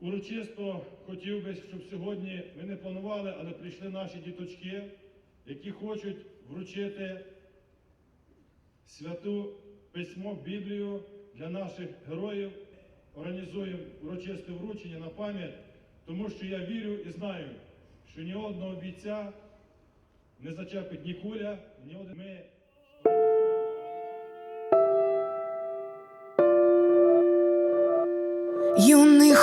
Урочисто хотів би, щоб сьогодні ми не планували, але прийшли наші діточки, які хочуть вручити святу письмо Біблію для наших героїв. Організуємо урочисте вручення на пам'ять, тому що я вірю і знаю, що ні одного бійця не зачепить ні куля, ні один. Ми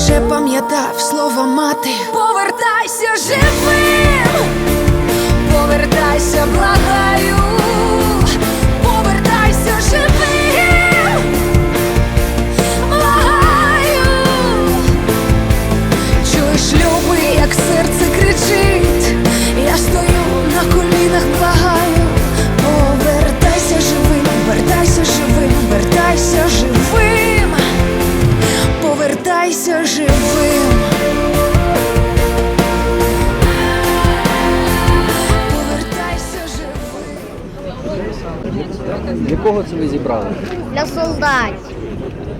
лише пам'ятав слово мати. Повертайся живим, повертайся, благаю, повертайся живим. Повертайся живим. Для кого це ви зібрали? Для солдатів.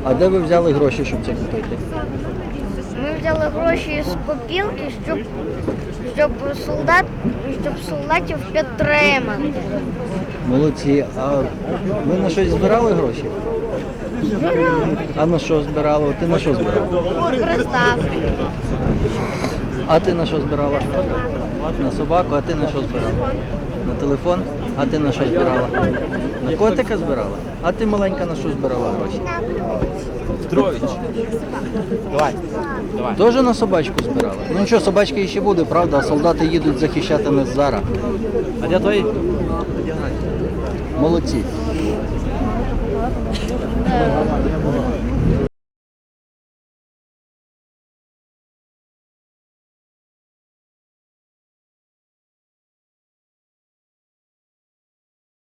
А де ви взяли гроші, щоб це купити? Ми взяли гроші з копілки, щоб, щоб, солдат, щоб солдатів підтримати. Молодці. А ви на щось збирали гроші? А на що збирали? Ти на що збирала? А ти на що збирала? На собаку, а ти на що збирала? На телефон? А ти на що збирала? На котика збирала? А ти маленька на що збирала гроші? Петрович. Давай. Давай. Тоже на собачку збирали? Ну що, собачка ще буде, правда, солдати їдуть захищати нас зараз. А де твої? Молодці. Е,